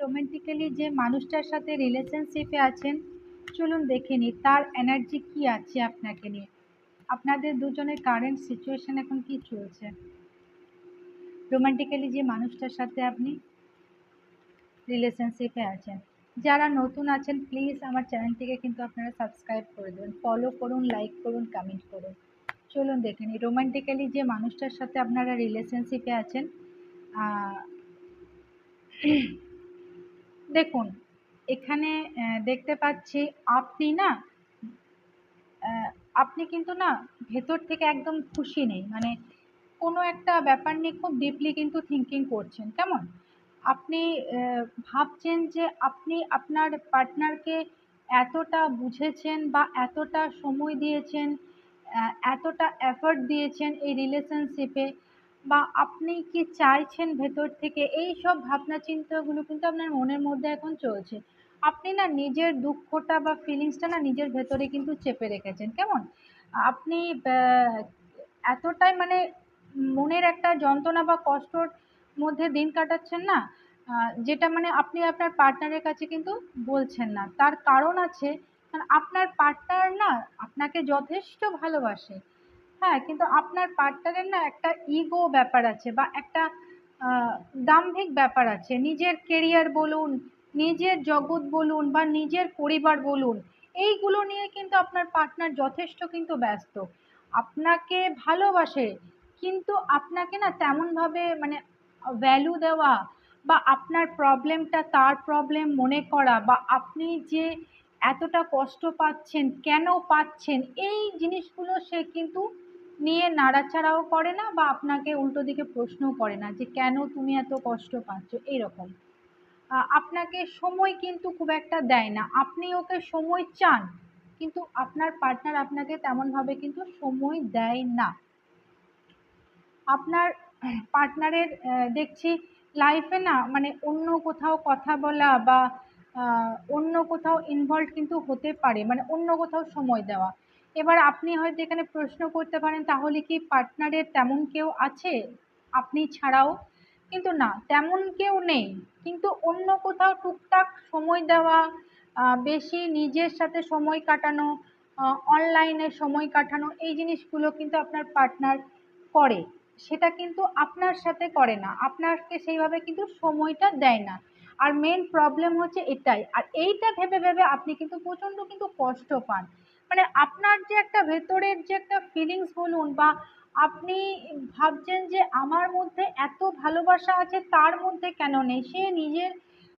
Romantically যে মানুষটার সাথে রিলেশনশিপে আছেন, চলুন দেখে নিই তার এনার্জি কি আছে আপনাকে নিয়ে। আপনাদের দুজনের কারেন্ট সিচুয়েশন এখন কি চলছে? রোমান্টিক্যালি যে মানুষটার সাথে আপনি রিলেশনশিপে আছেন। যারা নতুন আছেন প্লিজ আমার চ্যানেলটিকে কিন্তু আপনারা সাবস্ক্রাইব করে দেবেন ফলো করুন লাইক করুন কমেন্ট করুন। চলুন দেখে নিই রোমান্টিক্যালি যে মানুষটার সাথে আপনারা রিলেশনশিপে আছেন দেখুন, এখানে দেখতে পাচ্ছি আপনি না আপনি কিন্তু না ভেতর থেকে একদম খুশি নেই। মানে কোনো একটা ব্যাপার নিয়ে খুব ডিপলি কিন্তু থিঙ্কিং করছেন, কেমন? আপনি ভাবছেন যে আপনি আপনার পার্টনারকে এতটা বুঝেছেন বা এতটা সময় দিয়েছেন এতটা এফর্ট দিয়েছেন এই রিলেশনশিপে বা আপনি কি চাইছেন ভেতর থেকে? এই সব ভাবনা চিন্তাগুলো কিন্তু আপনার মনের মধ্যে এখন চলছে। আপনি না নিজের দুঃখটা বা ফিলিংসটা না নিজের ভেতরে কিন্তু চেপে রেখেছেন। কেমন? আপনি এতটাই মানে মনের একটা যন্ত্রণা বা কষ্টর মধ্যে দিন কাটাচ্ছেন না যেটা মানে আপনি আপনার পার্টনারের কাছে কিন্তু বলছেন না। তার কারণ আছে, কারণ আপনার পার্টনার না আপনাকে যথেষ্ট ভালোবাসে। হ্যাঁ কিন্তু আপনার পার্টনারের না একটা ইগো ব্যাপার আছে বা একটা দাম্ভিক ব্যাপার আছে। নিজের কেরিয়ার বলুন, নিজের জগৎ বলুন বা নিজের পরিবার বলুন, এইগুলো নিয়ে কিন্তু আপনার পার্টনার যথেষ্ট কিন্তু ব্যস্ত। আপনাকে ভালোবাসে, কিন্তু আপনাকে না তেমনভাবে মানে ভ্যালু দেওয়া বা আপনার প্রবলেমটা তার প্রবলেম মনে করা বা আপনি যে এতটা কষ্ট পাচ্ছেন, কেন পাচ্ছেন, এই জিনিসগুলো সে কিন্তু নিয়ে নাড়াচাড়াও করে না বা আপনাকে উল্টো দিকে প্রশ্নও করে না যে কেন তুমি এত কষ্ট পাচ্ছ, এইরকম। আপনাকে সময় কিন্তু খুব একটা দেয় না। আপনি ওকে সময় চান, কিন্তু আপনার পার্টনার আপনাকে তেমনভাবে কিন্তু সময় দেয় না। আপনার পার্টনারের দেখছি লাইফে না মানে অন্য কোথাও কথা বলা বা অন্য কোথাও ইনভলভ কিন্তু হতে পারে মানে অন্য কোথাও সময় দেওয়া। এবার আপনি হয়তো এখানে প্রশ্ন করতে পারেন, তাহলে কি পার্টনারের তেমন কেউ আছে? আপনি ছাড়াও। কিন্তু না, তেমন কেউ নেই। কিন্তু অন্য কোথাও টুকটাক সময় দেওয়া বেশি নিজের সাথে সময় কাটানো অনলাইনে সময় কাটানো, এই জিনিসগুলো কিন্তু আপনার পার্টনার করে। সেটা কিন্তু আপনার সাথে করে না। আপনাকে সেইভাবে কিন্তু সময়টা দেয় না। আর মেন প্রবলেম হচ্ছে এটাই। আর এইটা ভেবে ভেবে আপনি কিন্তু প্রচণ্ড কিন্তু কষ্ট পান। মানে আপনার যে একটা ভেতরের যে একটা ফিলিংস বলুন বা আপনি ভাবছেন যে আমার মধ্যে এত ভালোবাসা আছে তার মধ্যে কেন নেই? সে নিজের